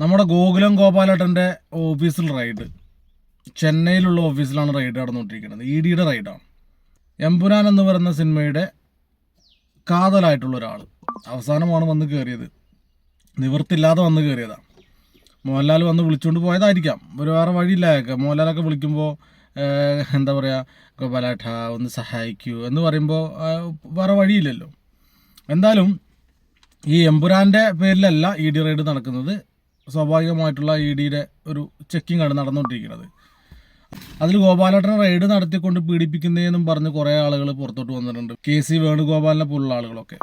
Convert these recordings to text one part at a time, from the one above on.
നമ്മുടെ ഗോകുലം ഗോപാലേട്ടന്റെ ഓഫീസിൽ റൈഡ്. ചെന്നൈയിലുള്ള ഓഫീസിലാണ് റൈഡ് നടന്നുകൊണ്ടിരിക്കുന്നത്. ഇ ഡിയുടെ റൈഡാണ്. എംപുരാൻ എന്ന് പറയുന്ന സിനിമയുടെ കാതലായിട്ടുള്ള ഒരാൾ അവസാനമാണ് വന്ന് കയറിയത്. നിവൃത്തില്ലാതെ വന്ന് കയറിയതാണ് മോഹൻലാൽ വന്ന് വിളിച്ചുകൊണ്ട് പോയതായിരിക്കാം. ഒരു വേറെ വഴിയില്ലായൊക്കെ മോഹൻലാലൊക്കെ വിളിക്കുമ്പോൾ എന്താ പറയുക ഗോപാലേട്ട ഒന്ന് സഹായിക്കൂ എന്ന് പറയുമ്പോൾ വേറെ വഴിയില്ലല്ലോ. എന്തായാലും ഈ എമ്പുരാന്റെ പേരിലല്ല ഇ ഡി റൈഡ് നടക്കുന്നത്. സ്വാഭാവികമായിട്ടുള്ള ഇ ഡിയുടെ ഒരു ചെക്കിംഗ് ആണ് നടന്നുകൊണ്ടിരിക്കുന്നത്. അതിൽ ഗോപാലേട്ടൻ റെയ്ഡ് നടത്തിക്കൊണ്ട് പീഡിപ്പിക്കുന്നതെന്നും പറഞ്ഞ് കുറേ ആളുകൾ പുറത്തോട്ട് വന്നിട്ടുണ്ട്. കെ സി വേണുഗോപാലിനെ പോലുള്ള ആളുകളൊക്കെ.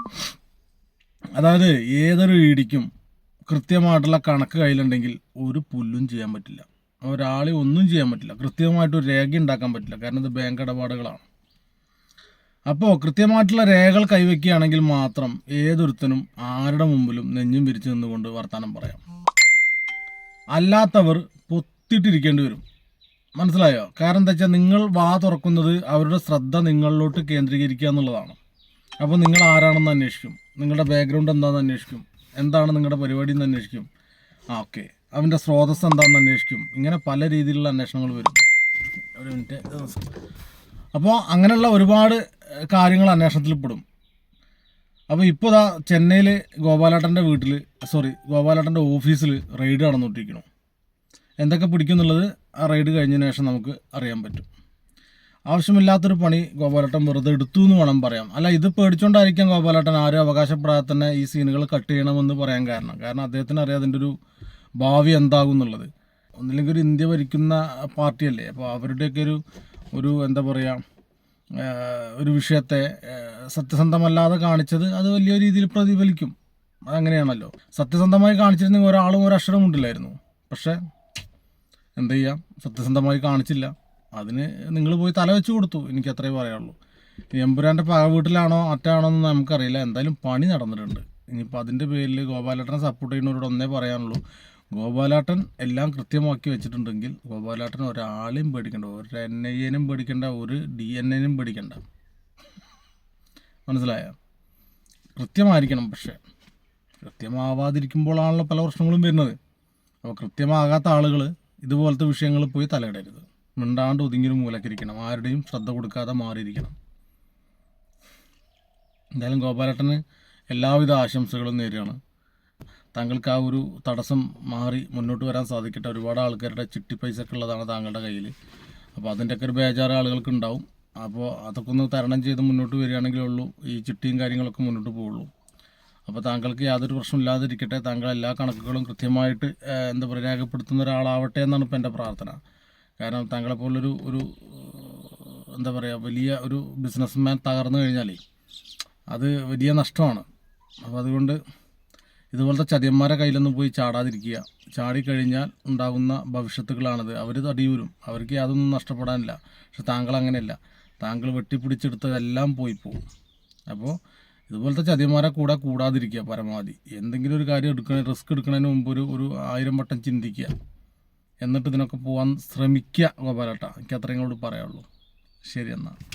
അതായത് ഏതൊരു ഇടിക്കും കൃത്യമായിട്ടുള്ള കണക്ക് കയ്യിലുണ്ടെങ്കിൽ ഒരു പുല്ലും ചെയ്യാൻ പറ്റില്ല. ഒരാളെ ഒന്നും ചെയ്യാൻ പറ്റില്ല. കൃത്യമായിട്ട് ഒരു രേഖ ഉണ്ടാക്കാൻ പറ്റില്ല. കാരണം ഇത് ബാങ്ക് ഇടപാടുകളാണ്. അപ്പോൾ കൃത്യമായിട്ടുള്ള രേഖകൾ കൈവയ്ക്കുകയാണെങ്കിൽ മാത്രം ഏതൊരുത്തനും ആരുടെ മുമ്പിലും നെഞ്ഞും വിരിച്ചു നിന്നുകൊണ്ട് വർത്തമാനം പറയാം. അല്ലാത്തവർ പൊത്തിട്ടിരിക്കേണ്ടി വരും. മനസ്സിലായോ? കാരണം എന്താ വെച്ചാൽ നിങ്ങൾ വാ തുറക്കുന്നത് അവരുടെ ശ്രദ്ധ നിങ്ങളിലോട്ട് കേന്ദ്രീകരിക്കുക എന്നുള്ളതാണ്. അപ്പോൾ നിങ്ങൾ ആരാണെന്ന് അന്വേഷിക്കും. നിങ്ങളുടെ ബാക്ക്ഗ്രൗണ്ട് എന്താണെന്ന് അന്വേഷിക്കും. എന്താണ് നിങ്ങളുടെ പരിപാടി എന്ന് അന്വേഷിക്കും. ആ ഓക്കെ അവന്റെ സ്രോതസ് എന്താണെന്ന് അന്വേഷിക്കും. ഇങ്ങനെ പല രീതിയിലുള്ള അന്വേഷണങ്ങൾ വരും. ഒരു മിനിറ്റ് അപ്പോൾ അങ്ങനെയുള്ള ഒരുപാട് കാര്യങ്ങൾ അന്വേഷണത്തിൽ പെടും. അപ്പോൾ ഇപ്പോൾ ഇതാ ചെന്നൈയിൽ ഗോപാലേട്ടന്റെ വീട്ടിൽ സോറി ഗോപാലേട്ടന്റെ ഓഫീസിൽ റെയ്ഡ് നടന്നുകൊണ്ടിരിക്കണം എന്തൊക്കെ പിടിക്കുന്നുള്ളത് ആ റെയ്ഡ് കഴിഞ്ഞതിന് ശേഷം നമുക്ക് അറിയാൻ പറ്റും. ആവശ്യമില്ലാത്തൊരു പണി ഗോപാലേട്ടൻ വെറുതെ എടുത്തു എന്ന് വേണം പറയാം അല്ല ഇത് പേടിച്ചുകൊണ്ടായിരിക്കാം ഗോപാലേട്ടൻ ആരും അവകാശപ്പെടാതെ തന്നെ ഈ സീനുകൾ കട്ട് ചെയ്യണമെന്ന് പറയാൻ കാരണം. കാരണം അദ്ദേഹത്തിന് അറിയാം അതിന്റെ ഒരു ഭാവി എന്താകും എന്നുള്ളത് ഒന്നില്ലെങ്കിൽ ഒരു ഇന്ത്യ ഭരിക്കുന്ന പാർട്ടിയല്ലേ? അപ്പോൾ അവരുടെയൊക്കെ ഒരു ഒരു എന്താ പറയുക ഒരു വിഷയത്തെ സത്യസന്ധമല്ലാതെ കാണിച്ചത് അത് വലിയ രീതിയിൽ പ്രതിഫലിക്കും. അതങ്ങനെയാണല്ലോ. സത്യസന്ധമായി കാണിച്ചിരുന്നെങ്കിൽ ഒരാളും ഒരു അക്ഷരം ഉണ്ടില്ലായിരുന്നു. പക്ഷേ എന്ത് ചെയ്യാം? സത്യസന്ധമായി കാണിച്ചില്ല. അതിന് നിങ്ങൾ പോയി തല വെച്ച് കൊടുത്തു. എനിക്ക് അത്രേ പറയാനുള്ളൂ. എമ്പുരാന്റെ പക വീട്ടിലാണോ അറ്റാണോ എന്ന് നമുക്കറിയില്ല. എന്തായാലും പണി നടന്നിട്ടുണ്ട്. ഇനിയിപ്പോൾ അതിന്റെ പേരിൽ ഗോപാലേട്ടനെ സപ്പോർട്ട് ചെയ്യുന്നവരോട് ഒന്നേ പറയാനുള്ളൂ. ഗോപാലേട്ടൻ എല്ലാം കൃത്യമാക്കി വെച്ചിട്ടുണ്ടെങ്കിൽ ഗോപാലാട്ടൻ ഒരാളെയും പേടിക്കണ്ട ഒരു എൻ ഐ എനും പേടിക്കണ്ട ഒരു ഡി എൻ എനും പേടിക്കണ്ട. മനസ്സിലായ? കൃത്യമായിരിക്കണം പക്ഷേ. കൃത്യമാവാതിരിക്കുമ്പോഴാണല്ലോ പല പ്രശ്നങ്ങളും വരുന്നത്. അപ്പോൾ കൃത്യമാകാത്ത ആളുകൾ ഇതുപോലത്തെ വിഷയങ്ങൾ പോയി തലയിടരുത്. മിണ്ടാണ്ട് ഒതുങ്ങിയൊരു മൂലക്കിരിക്കണം. ആരുടെയും ശ്രദ്ധ കൊടുക്കാതെ മാറിയിരിക്കണം. എന്തായാലും ഗോപാലേട്ടന് എല്ലാവിധ ആശംസകളും നേരുകയാണ്. താങ്കൾക്ക് ആ ഒരു തടസ്സം മാറി മുന്നോട്ട് വരാൻ സാധിക്കട്ടെ. ഒരുപാട് ആൾക്കാരുടെ ചിട്ടി പൈസ ഒക്കെ ഉള്ളതാണ് താങ്കളുടെ കയ്യിൽ അപ്പോൾ അതിന്റെയൊക്കെ ഒരു ബേജാറ് ആളുകൾക്ക് ഉണ്ടാവും. അപ്പോൾ അതൊക്കെ ഒന്ന് തരണം ചെയ്ത് മുന്നോട്ട് വരികയാണെങ്കിലേ ഉള്ളൂ. ഈ ചിട്ടിയും കാര്യങ്ങളൊക്കെ മുന്നോട്ട് പോവുള്ളൂ. അപ്പോൾ താങ്കൾക്ക് യാതൊരു പ്രശ്നമില്ലാതിരിക്കട്ടെ താങ്കൾ എല്ലാ കണക്കുകളും കൃത്യമായിട്ട് എന്താ പറയുക രേഖപ്പെടുത്തുന്ന ഒരാളാവട്ടെ എന്നാണ് ഇപ്പോൾ എന്റെ പ്രാർത്ഥന. കാരണം താങ്കളെപ്പോലൊരു ഒരു എന്താ പറയുക വലിയ ഒരു ബിസിനസ്മാൻ തകർന്നു കഴിഞ്ഞാലേ അത് വലിയ നഷ്ടമാണ്. അപ്പോൾ അതുകൊണ്ട് ഇതുപോലത്തെ ചതിയന്മാരെ കയ്യിലൊന്നും പോയി ചാടാതിരിക്കുക. ചാടിക്കഴിഞ്ഞാൽ ഉണ്ടാകുന്ന ഭവിഷ്യത്തുകളാണത്. അവർ തടിയൂരും. അവർക്ക് യാതൊന്നും നഷ്ടപ്പെടാനില്ല. പക്ഷെ താങ്കൾ അങ്ങനെയല്ല. താങ്കൾ വെട്ടിപ്പിടിച്ചെടുത്തതെല്ലാം പോയി പോകും അപ്പോൾ ഇതുപോലത്തെ ചതിയന്മാരെ കൂടെ കൂടാതിരിക്കുക പരമാവധി. എന്തെങ്കിലും ഒരു കാര്യം എടുക്കണ റിസ്ക് എടുക്കുന്നതിന് മുമ്പ് ഒരു ഒരു ആയിരം വട്ടം ചിന്തിക്കുക. എന്നിട്ട് ഇതിനൊക്കെ പോകാൻ ശ്രമിക്കുക ഗോപാലട്ട. എനിക്ക് അത്രയും കൂടി പറയാനുള്ളൂ. ശരി എന്നാൽ